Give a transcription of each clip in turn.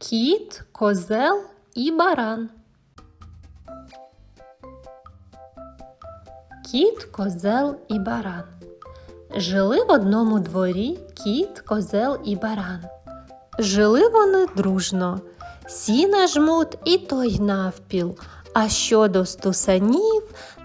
Кіт, козел і баран. Кіт, козел і баран. Жили в одному дворі кіт, козел і баран. Жили вони дружно, сіна жмут і той навпіл. А щодо стусанів,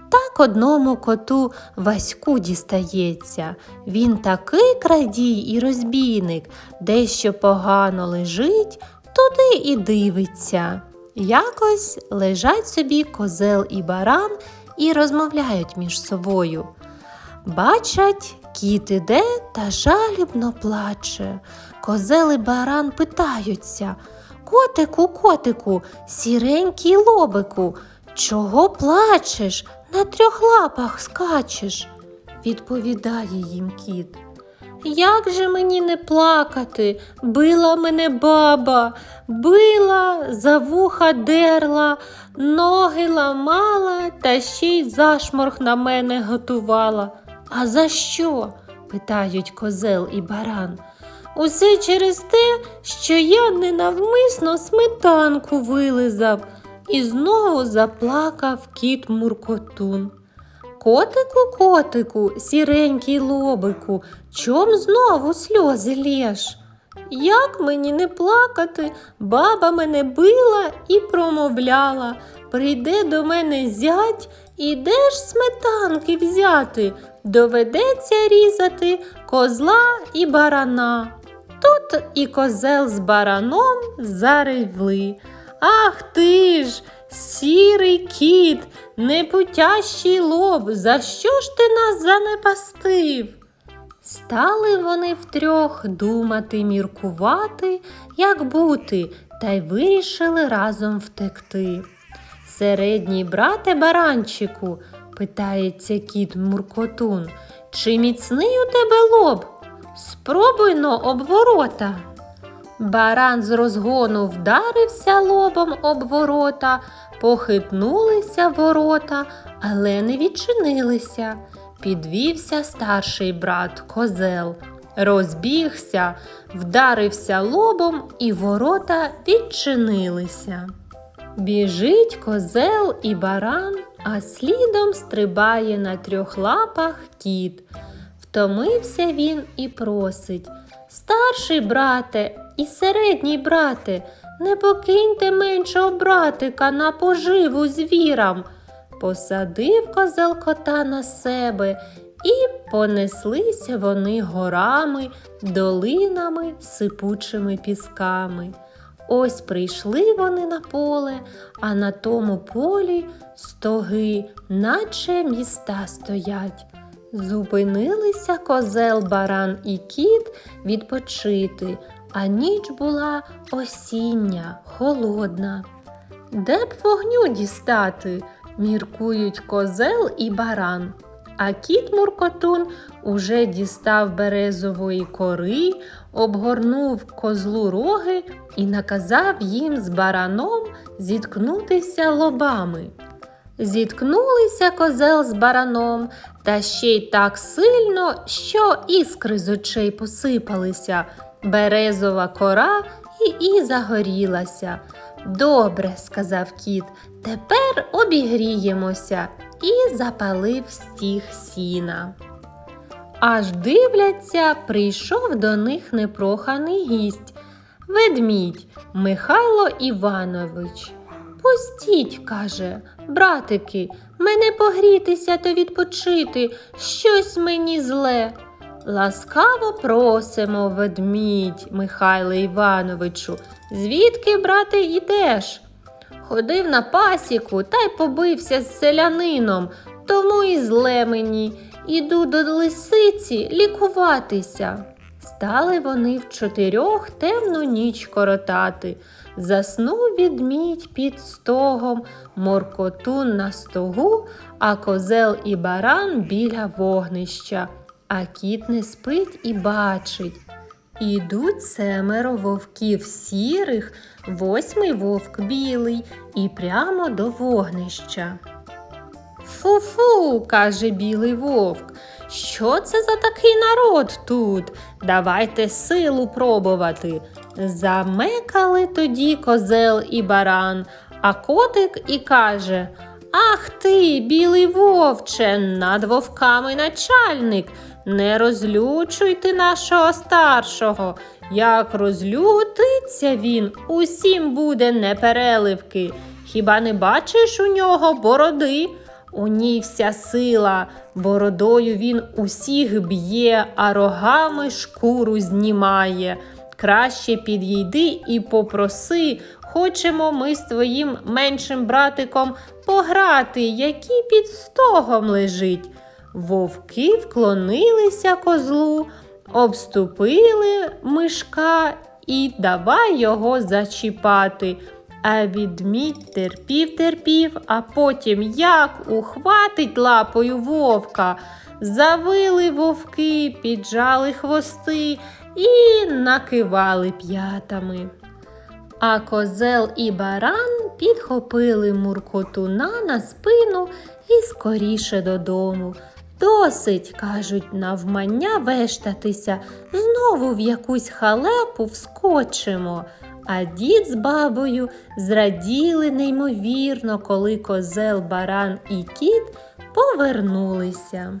так одному коту Ваську дістається. Він такий крадій і розбійник, дещо погано лежить, туди і дивиться. Якось лежать собі козел і баран і розмовляють між собою. Бачать, кіт іде та жалібно плаче. Козел і баран питаються Котику, котику, сіренький лобику, чого плачеш, на трьох лапах скачеш? Відповідає їм кіт. Як же мені не плакати? Била мене баба, била, за вуха дерла, ноги ламала та ще й зашморг на мене готувала. А за що? питають козел і баран. Усе через те, що я ненавмисно сметанку вилизав, і знову заплакав кіт Муркотун. Котику, котику, сіренький лобику, чом знову сльози лєш? Як мені не плакати, баба мене била і промовляла. Прийде до мене зять, і ж сметанки взяти? Доведеться різати козла і барана. Тут і козел з бараном заревли. Ах ти ж, сірий кіт, непутящий лоб, за що ж ти нас занепастив? Стали вони втрьох думати, міркувати, як бути, та й вирішили разом втекти. Середній брате баранчику, питається кіт Муркотун, чи міцний у тебе лоб? Спробуй но обворота. Баран з розгону вдарився лобом об ворота, похитнулися ворота, але не відчинилися. Підвівся старший брат козел, розбігся, вдарився лобом, і ворота відчинилися. Біжить козел і баран, а слідом стрибає на трьох лапах кіт. Втомився він і просить Старший брате і середній брате, не покиньте меншого братика на поживу звірам. Посадив козел кота на себе, і понеслися вони горами, долинами, сипучими пісками. Ось прийшли вони на поле, а на тому полі стоги, наче міста стоять. Зупинилися козел, баран і кіт відпочити, а ніч була осіння, холодна. Де б вогню дістати? міркують козел і баран. А кіт Муркотун уже дістав березової кори, обгорнув козлу роги і наказав їм з бараном зіткнутися лобами. Зіткнулися козел з бараном, та ще й так сильно, що іскри з очей посипалися. Березова кора і, і загорілася. Добре, сказав кіт, тепер обігріємося і запалив стіг сіна. Аж дивляться, прийшов до них непроханий гість ведмідь Михайло Іванович. Пустіть, каже, братики, мене погрітися та відпочити, щось мені зле. Ласкаво просимо, ведмідь, Михайле Івановичу, звідки, брате, йдеш? Ходив на пасіку та й побився з селянином, тому і зле мені. Іду до лисиці лікуватися. Стали вони в чотирьох темну ніч коротати. Заснув відмідь під стогом, моркотун на стогу, а козел і баран біля вогнища. А кіт не спить і бачить. Ідуть семеро вовків сірих, восьмий вовк білий і прямо до вогнища. Фу-фу, каже білий вовк. Що це за такий народ тут? Давайте силу пробувати. Замекали тоді козел і баран, а котик і каже Ах ти, білий вовче, над вовками начальник, не розлючуйте нашого старшого. Як розлютиться він, усім буде непереливки. Хіба не бачиш у нього бороди? У ній вся сила, бородою він усіх б'є, а рогами шкуру знімає. Краще підійди і попроси, хочемо ми з твоїм меншим братиком пограти, який під стогом лежить. Вовки вклонилися козлу, обступили мишка і давай його зачіпати. А відмідь терпів, терпів, а потім як ухватить лапою вовка. Завили вовки, піджали хвости і накивали п'ятами. А козел і баран підхопили муркотуна на спину і скоріше додому. Досить, кажуть, навмання вештатися, знову в якусь халепу вскочимо. А дід з бабою зраділи неймовірно, коли козел, баран і кіт повернулися.